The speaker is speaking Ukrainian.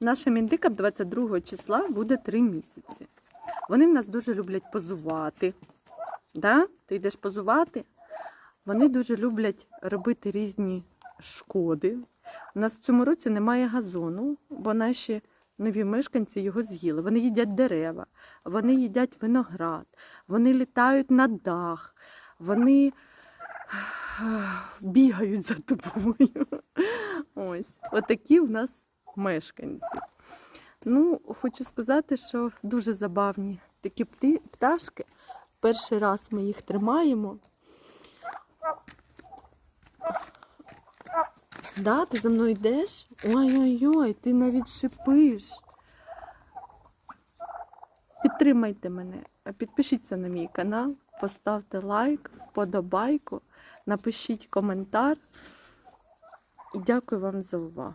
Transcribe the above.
Нашим індикам 22 числа буде 3 місяці. Вони в нас дуже люблять позувати. Да? Ти йдеш позувати. Вони дуже люблять робити різні шкоди. У нас в цьому році немає газону, бо наші нові мешканці його з'їли. Вони їдять дерева, вони їдять виноград, вони літають на дах, вони бігають за тобою. Ось, отакі в нас мешканці. Ну, хочу сказати, що дуже забавні такі пташки. Перший раз ми їх тримаємо. Да, ти за мною йдеш? Ой-ой-ой, ти навіть шипиш. Підтримайте мене, підпишіться на мій канал, поставте лайк, вподобайку, напишіть коментар. І дякую вам за увагу.